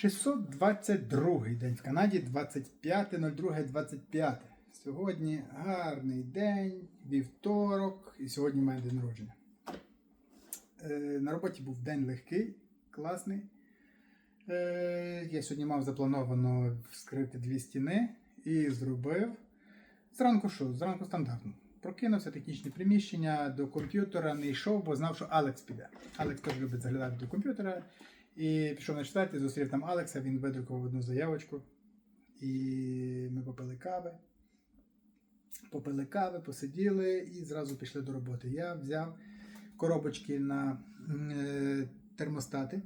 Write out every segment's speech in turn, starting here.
622 день в Канаді, 25.02.25. Сьогодні гарний день, вівторок, і сьогодні в мене день народження. Е, на роботі був день легкий, класний. Е, я сьогодні мав заплановано вскрити дві стіни і зробив. Зранку що? Зранку стандартно. Прокинувся технічне приміщення до комп'ютера, не йшов, бо знав, що Алекс піде. Алекс теж любить заглядати до комп'ютера. І пішов на четвертий, зустрів там Алекса, він видрукував одну заявочку. І ми попили кави. Попили кави, посиділи і зразу пішли до роботи. Я взяв коробочки на е, термостати.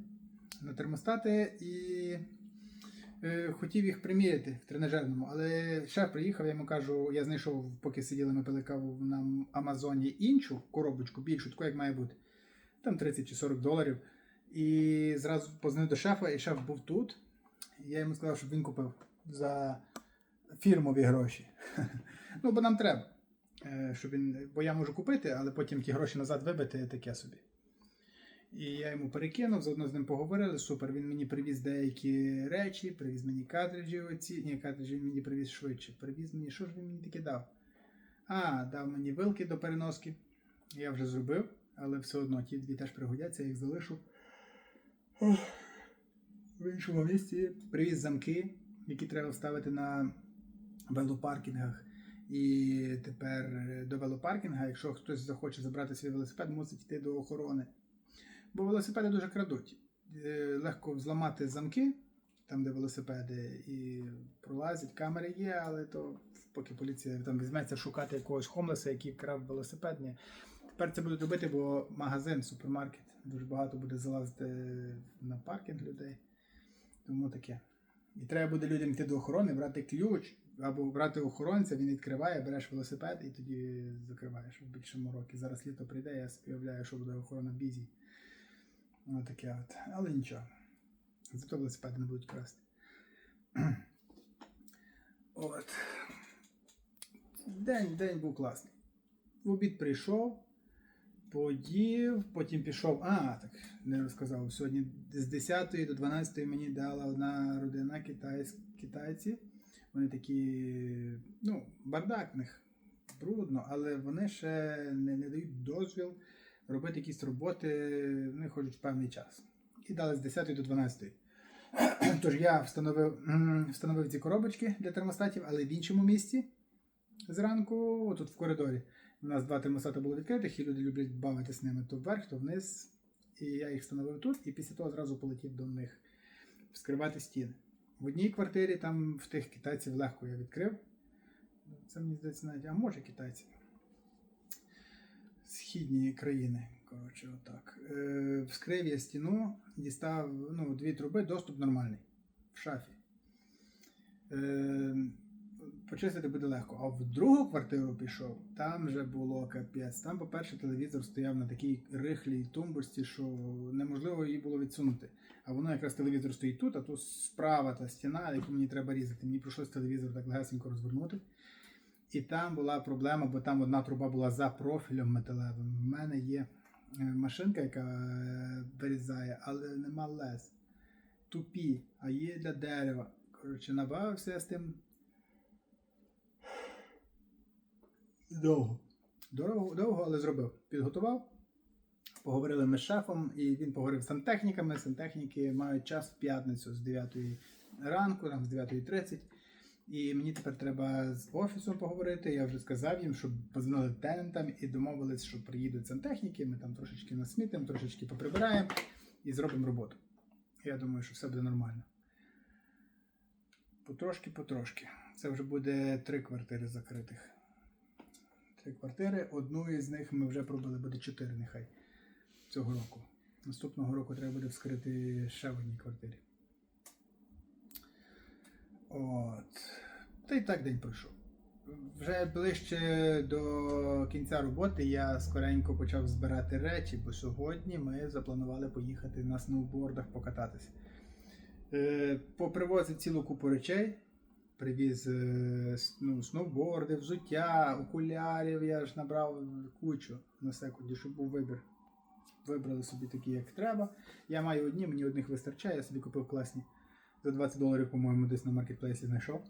На термостати і е, хотів їх приміряти в тренажерному, але шеф приїхав, я йому кажу, я знайшов, поки сиділи, ми пили каву на Амазоні іншу коробочку, більшу, таку, як має бути. Там 30 чи 40 доларів. І зразу позвонив до шефа, і шеф був тут. Я йому сказав, щоб він купив за фірмові гроші. Ну, бо нам треба. Е, Щоб він, бо я можу купити, але потім ті гроші назад вибити таке собі. І я йому перекинув, заодно з ним поговорили. Супер. Він мені привіз деякі речі, привіз мені картриджі оці. Ні, картриджі він мені привіз швидше. Привіз мені, що ж він мені таке дав? А, дав мені вилки до переноски. Я вже зробив, але все одно ті дві теж пригодяться, я їх залишу. В іншому місці привіз замки, які треба вставити на велопаркінгах. І тепер до велопаркінга, якщо хтось захоче забрати свій велосипед, мусить йти до охорони. Бо велосипеди дуже крадуть. Е, Легко зламати замки, там, де велосипеди, і пролазять, камери є, але то поки поліція там візьметься шукати якогось хомлеса, який крав велосипед. Ні. Тепер це будуть робити, бо магазин, супермаркет. Дуже багато буде залазити на паркінг людей. Тому таке. І треба буде людям йти до охорони, брати ключ, або брати охоронця, він відкриває, береш велосипед і тоді закриваєш в більшому році. Зараз літо прийде, я собі уявляю, що буде охорона бізі. Ось таке от. Але нічого. Зато велосипеди не будуть красти. От. День, день був класний. В обід прийшов, поїв, потім пішов. А, так, не розказав. Сьогодні з 10 до 12 мені дала одна родина китайсь, китайці. Вони такі, ну, бардак в них брудно, але вони ще не, не дають дозвіл робити якісь роботи, вони хочуть певний час. І дали з 10 до 12. Тож я встановив, встановив ці коробочки для термостатів, але в іншому місці зранку, тут в коридорі. У нас два термостати було відкритих, і люди люблять бавитися ними то вверх, то вниз. І я їх встановив тут, і після того зразу полетів до них вскривати стіни. В одній квартирі там в тих китайців легко я відкрив. Це мені здається навіть, а може китайці. Східні країни. Коротше, отак. Е, вскрив я стіну, дістав ну, дві труби, доступ нормальний в шафі. Е, почистити буде легко. А в другу квартиру пішов, там вже було капець. Там, по-перше, телевізор стояв на такій рихлій тумбурсті, що неможливо її було відсунути. А воно якраз телевізор стоїть тут, а тут справа та стіна, яку мені треба різати. Мені прийшлось телевізор так легесенько розвернути. І там була проблема, бо там одна труба була за профілем металевим. У мене є е, машинка, яка е, вирізає, але нема лез. Тупі, а є для дерева. Коротше, набавився я з тим. Довго. Дорого, довго, але зробив. Підготував. Поговорили ми з шефом, і він поговорив з сантехніками. Сантехніки мають час в п'ятницю з 9 ранку, там з 9.30. І мені тепер треба з офісом поговорити. Я вже сказав їм, щоб позвонили тенантам і домовились, що приїдуть сантехніки. Ми там трошечки насмітимо, трошечки поприбираємо і зробимо роботу. Я думаю, що все буде нормально. Потрошки, потрошки. Це вже буде три квартири закритих. Три квартири. Одну із них ми вже пробили, буде чотири нехай цього року. Наступного року треба буде вскрити ще в одній квартирі. От. Та й так день пройшов. Вже ближче до кінця роботи я скоренько почав збирати речі, бо сьогодні ми запланували поїхати на сноубордах покататися. Е, попривозив цілу купу речей. Привіз е, ну, сноуборди, взуття, окулярів. Я ж набрав кучу на секунді, щоб був вибір. Вибрали собі такі, як треба. Я маю одні, мені одних вистачає, я собі купив класні За 20 доларів, по-моєму, десь на маркетплейсі знайшов.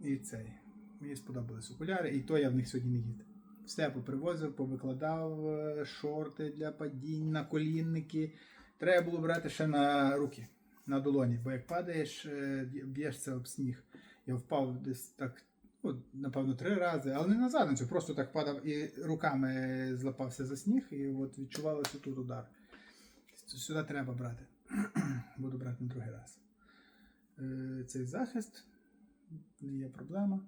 І цей. Мені сподобались окуляри, і то я в них сьогодні не їздив. Все попривозив, повикладав е, шорти для падінь, наколінники. Треба було брати ще на руки, на долоні, бо як падаєш, е, б'єшся об сніг. Я впав десь так, ну, напевно, три рази, але не на задницю, просто так падав і руками злапався за сніг, і от відчувалося тут удар. Сюди треба брати. Буду брати на другий раз. Е, Цей захист не є проблема.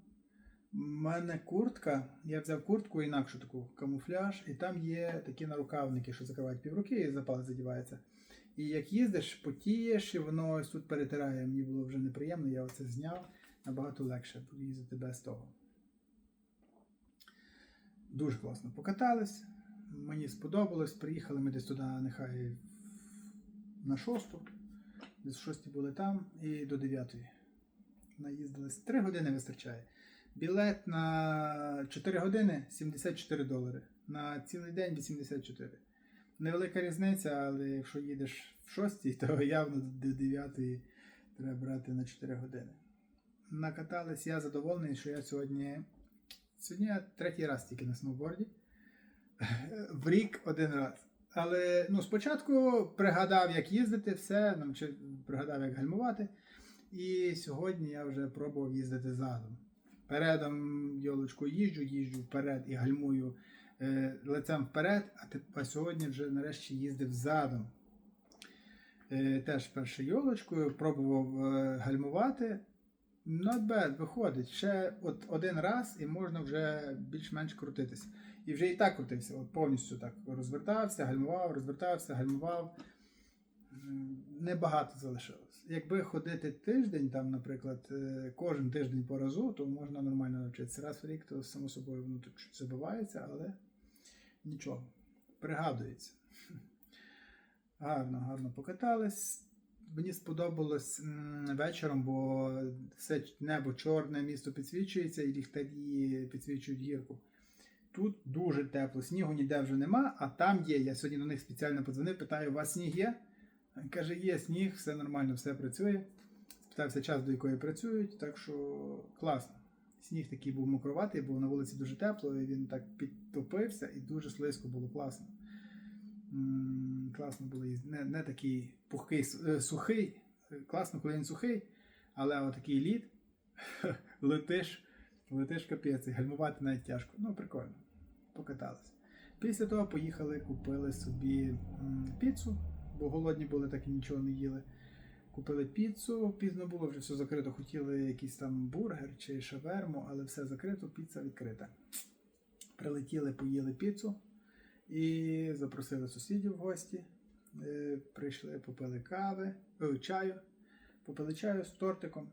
У мене куртка. Я взяв куртку інакшу таку камуфляж, і там є такі нарукавники, що закривають півруки і запал задівається. І як їздиш, потієш, і воно ось тут перетирає. Мені було вже неприємно, я оце зняв. Набагато легше їздити без того. Дуже класно покатались. Мені сподобалось. Приїхали ми десь туди, нехай на шосту. В шостій були там і до дев'ятої. Наїздились. Три години вистачає. Білет на 4 години 74 долари. На цілий день 84. Невелика різниця, але якщо їдеш в 6, то явно до 9 треба брати на 4 години. Накатались, я задоволений, що я сьогодні. Сьогодні я третій раз тільки на сноуборді. В рік один раз. Але ну, спочатку пригадав, як їздити, все, навчив, пригадав, як гальмувати. І сьогодні я вже пробував їздити задом. Передом йолочку їжджу, їжджу вперед і гальмую лицем вперед, а, сьогодні вже нарешті їздив задом. Е, теж першою йолочкою пробував е, гальмувати. Not bad, виходить. Ще от один раз і можна вже більш-менш крутитися. І вже і так крутився, от повністю так розвертався, гальмував, розвертався, гальмував. Небагато залишилось. Якби ходити тиждень, там, наприклад, е, кожен тиждень по разу, то можна нормально навчитися. Раз в рік, то само собою воно тут чуть але нічого. Пригадується. Гарно, гарно покатались. Мені сподобалось вечором, бо все небо чорне, місто підсвічується і ліхтарі підсвічують гірку. Тут дуже тепло, снігу ніде вже нема, а там є. Я сьогодні до них спеціально подзвонив, питаю, у вас сніг є? Каже, є сніг, все нормально, все працює. Спитався час, до якої працюють, так що класно. Сніг такий був мокроватий, бо на вулиці дуже тепло, і він так підтопився і дуже слизько було класно. М, Класно було їздити. Не, не такий пухкий, е, сухий. Е, Класно, коли він сухий, але отакий лід, летиш, летиш капець, гальмувати навіть тяжко. Ну, прикольно. Покатались. Після того поїхали, купили собі м, піцу, бо голодні були, так і нічого не їли. Купили піцу, пізно було, вже все закрито. Хотіли якийсь там бургер чи шаверму, але все закрито, піца відкрита. Прилетіли, поїли піцу і запросили сусідів в гості. Е, Прийшли, попили кави, е, чаю, попили чаю з тортиком.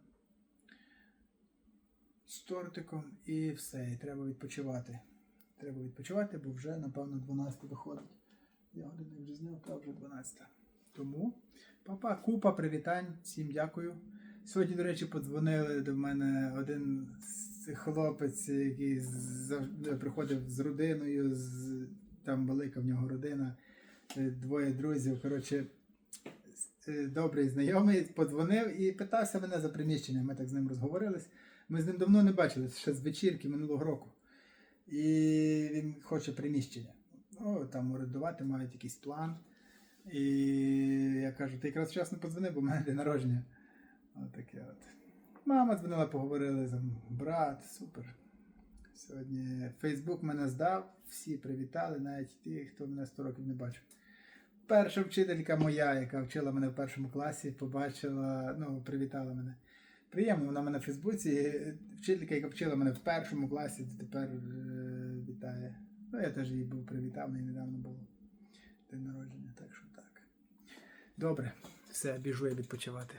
З тортиком і все, і треба відпочивати. Треба відпочивати, бо вже, напевно, 12 виходить. Я годинник вже зняв, та вже 12. Тому, папа, купа привітань, всім дякую. Сьогодні, до речі, подзвонили до мене один хлопець, який завжди приходив з родиною, з, там велика в нього родина, е, двоє друзів. Коротше, е, добрий знайомий, подзвонив і питався мене за приміщення. Ми так з ним розговорились. Ми з ним давно не бачились, ще з вечірки минулого року. І він хоче приміщення. Ну, там орендувати мають якийсь план. І я кажу, ти якраз вчасно подзвонив, бо в мене день народження. Отаке от. Мама дзвонила, поговорили з брат, супер. Сьогодні Фейсбук мене здав, всі привітали, навіть ті, хто мене 100 років не бачив. Перша вчителька моя, яка вчила мене в першому класі, побачила, ну, привітала мене. Приємно, вона мене в Фейсбуці. Вчителька, яка вчила мене в першому класі, тепер е, вітає. Ну, я теж її був привітав, і недавно було день народження, так що так. Добре, все, біжу я відпочивати.